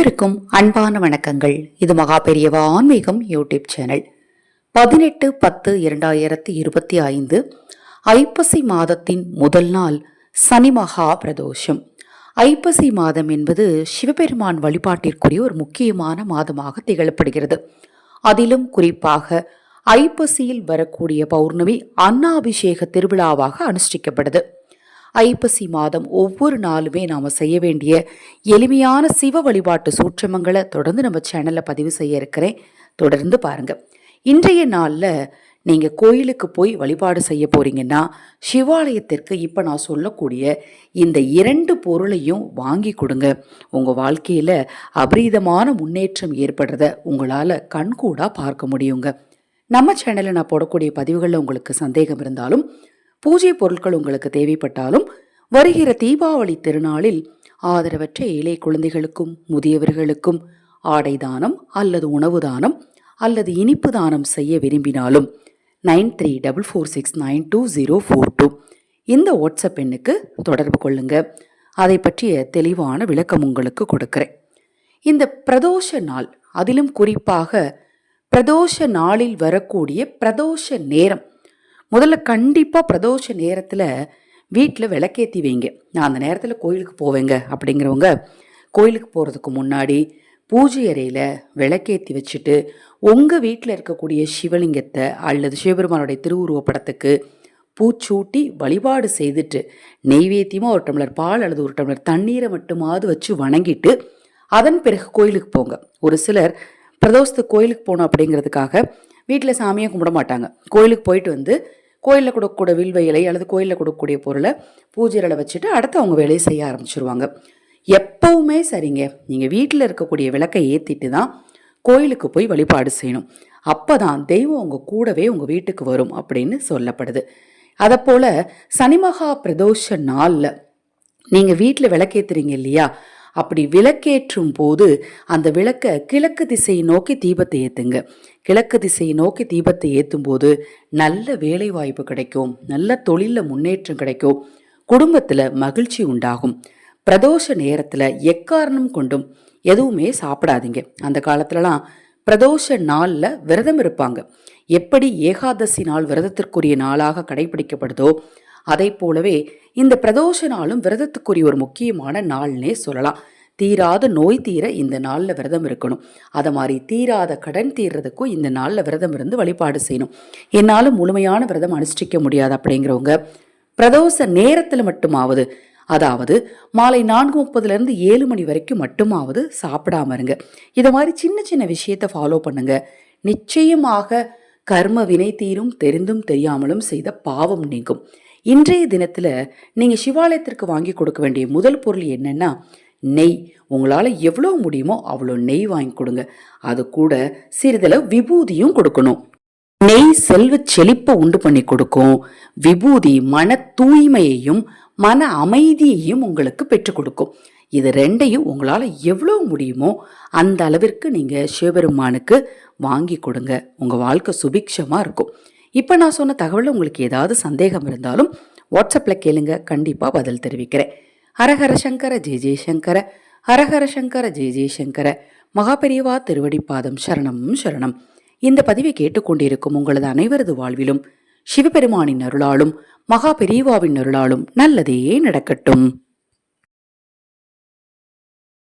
அனைவருக்கும் அன்பான வணக்கங்கள். இது மகா பெரியவா ஆன்மீகம் யூடியூப் சேனல். பதினெட்டு பத்து இரண்டாயிரத்தி இருபத்தி ஐந்து ஐப்பசி மாதத்தின் முதல் நாள் சனி மகா பிரதோஷம். ஐப்பசி மாதம் என்பது சிவபெருமான் வழிபாட்டிற்குரிய ஒரு முக்கியமான மாதமாக திகழப்படுகிறது. அதிலும் குறிப்பாக ஐப்பசியில் வரக்கூடிய பௌர்ணமி அன்னாபிஷேக திருவிழாவாக அனுஷ்டிக்கப்படுது. ஐப்பசி மாதம் ஒவ்வொரு நாளுமே நாம் செய்ய வேண்டிய எளிமையான சிவ வழிபாட்டு சூட்சமங்களை தொடர்ந்து நம்ம சேனலில் பதிவு செய்ய இருக்கிறேன். தொடர்ந்து பாருங்கள் இன்றைய நாளில் நீங்கள் கோயிலுக்கு போய் வழிபாடு செய்ய போகிறீங்கன்னா சிவாலயத்திற்கு இப்போ நான் சொல்லக்கூடிய இந்த இரண்டு பொருளையும் வாங்கி கொடுங்க. உங்கள் வாழ்க்கையில் அபரீதமான முன்னேற்றம் ஏற்படுறத உங்களால் கண்கூடாக பார்க்க முடியுங்க. நம்ம சேனலில் நான் போடக்கூடிய பதிவுகளில் உங்களுக்கு சந்தேகம் இருந்தாலும் பூஜை பொருட்கள் உங்களுக்கு தேவைப்பட்டாலும் வருகிற தீபாவளி திருநாளில் ஆதரவற்ற ஏழை குழந்தைகளுக்கும் முதியவர்களுக்கும் ஆடை தானம் அல்லது உணவு தானம் அல்லது இனிப்பு தானம் செய்ய விரும்பினாலும் nine three double four six nine two zero four two. இந்த வாட்ஸ்அப் எண்ணுக்கு தொடர்பு கொள்ளுங்க. அதை பற்றிய தெளிவான விளக்கம் உங்களுக்கு கொடுக்கிறேன். இந்த பிரதோஷ நாள் அதிலும் குறிப்பாக பிரதோஷ நாளில் வரக்கூடிய பிரதோஷ நேரம் முதல்ல கண்டிப்பாக பிரதோஷ நேரத்தில் வீட்டில் விளக்கேற்றி வைங்க. நான் அந்த நேரத்தில் கோயிலுக்கு போவேங்க அப்படிங்கிறவங்க கோயிலுக்கு போகிறதுக்கு முன்னாடி பூஜை அறையில் விளக்கேற்றி வச்சுட்டு உங்கள் வீட்டில் இருக்கக்கூடிய சிவலிங்கத்தை அல்லது சிவபெருமானுடைய திருவுருவப்படத்துக்கு பூச்சூட்டி வழிபாடு செய்துட்டு நெய்வேத்தியமாக ஒரு டம்ளர் பால் அல்லது ஒரு டம்ளர் தண்ணீரை மட்டுமாவது வச்சு வணங்கிட்டு அதன் பிறகு கோயிலுக்கு போங்க. ஒரு சிலர் பிரதோஷத்துக்கு கோயிலுக்கு போகணும் அப்படிங்கிறதுக்காக வீட்டில் சாமியை கும்பிட மாட்டாங்க. கோயிலுக்கு போயிட்டு வந்து கோயிலில் கொடுக்கக்கூடிய வில்வையிலை அல்லது கோயிலில் கொடுக்கக்கூடிய பொருளை பூஜைகளை வச்சுட்டு அடுத்து அவங்க வேலையை செய்ய ஆரம்பிச்சிருவாங்க. எப்பவுமே சரிங்க. நீங்கள் வீட்டில் இருக்கக்கூடிய விளக்கை ஏற்றிட்டு தான் கோயிலுக்கு போய் வழிபாடு செய்யணும். அப்போ தான் தெய்வம் உங்கள் கூடவே உங்கள் வீட்டுக்கு வரும் அப்படின்னு சொல்லப்படுது. அதை போல் சனிமகா பிரதோஷ நாளில் நீங்கள் வீட்டில் விளக்கேத்துறீங்க இல்லையா? அப்படி விளக்கேற்றும் போது அந்த விளக்கை கிழக்கு திசையை நோக்கி தீபத்தை ஏற்றுங்க கிழக்கு திசையை நோக்கி தீபத்தை ஏற்றும் போது நல்ல வேலை வாய்ப்பு கிடைக்கும். நல்ல தொழிலில் முன்னேற்றம் கிடைக்கும். குடும்பத்தில் மகிழ்ச்சி உண்டாகும். பிரதோஷ நேரத்தில் எக்காரணம் கொண்டும் எதுவுமே சாப்பிடாதீங்க. அந்த காலத்துலலாம் பிரதோஷ நாளில் விரதம் இருப்பாங்க. எப்படி ஏகாதசி நாள் விரதத்திற்குரிய நாளாக கடைபிடிக்கப்படுதோ அதை போலவே இந்த பிரதோஷ நாளும் விரதத்துக்குரிய ஒரு முக்கியமான நாள்னே சொல்லலாம். தீராத நோய் தீர இந்த நாளில் விரதம் இருக்கணும். அதை மாதிரி தீராத கடன் தீர்றதுக்கும் இந்த நாளில் விரதம் இருந்து வழிபாடு செய்யணும். என்னால் முழுமையான விரதம் அனுஷ்டிக்க முடியாது அப்படிங்கிறவங்க பிரதோஷ நேரத்தில் மட்டுமாவது அதாவது மாலை நான்கு முப்பதுலேருந்து ஏழு மணி வரைக்கும் மட்டுமாவது சாப்பிடாம இருங்க. இதை மாதிரி சின்ன சின்ன விஷயத்தை ஃபாலோ பண்ணுங்க. நிச்சயமாக கர்ம வினை தீரும் தெரிந்தும் தெரியாமலும் செய்த பாவம் நீங்கும். இன்றைய தினத்தில் நீங்கள் சிவாலயத்திற்கு வாங்கி கொடுக்க வேண்டிய முதல் பொருள் என்னென்னா நெய். உங்களால் எவ்வளோ முடியுமோ அவ்வளோ நெய் வாங்கி கொடுங்க. அது கூட சிறிதளவு விபூதியும் கொடுக்கணும். நெய் செல்வ செழிப்பை உண்டு பண்ணி கொடுக்கும். விபூதி மன தூய்மையையும் மன அமைதியையும் உங்களுக்கு பெற்றுக் கொடுக்கும். இது ரெண்டையும் உங்களால் எவ்வளோ முடியுமோ அந்த அளவிற்கு நீங்கள் சிவபெருமானுக்கு வாங்கி கொடுங்க. உங்கள் வாழ்க்கை சுபிக்ஷமாக இருக்கும். இப்போ நான் சொன்ன தகவலில் உங்களுக்கு ஏதாவது சந்தேகம் இருந்தாலும் வாட்ஸ்அப்பில் கேளுங்க. கண்டிப்பாக பதில் தெரிவிக்கிறேன். ஹரஹர சங்கர ஜெய ஜெயசங்கர ஹரஹர சங்கர ஜெய ஜெயசங்கர மகாபெரியவா திருவடிப்பாதம் சரணம் சரணம். இந்த பதிவை கேட்டுக்கொண்டிருக்கும் உங்களது அனைவரது வாழ்விலும் சிவபெருமானின் அருளாலும் மகா பெரியவாவின் அருளாலும் நல்லதே நடக்கட்டும்.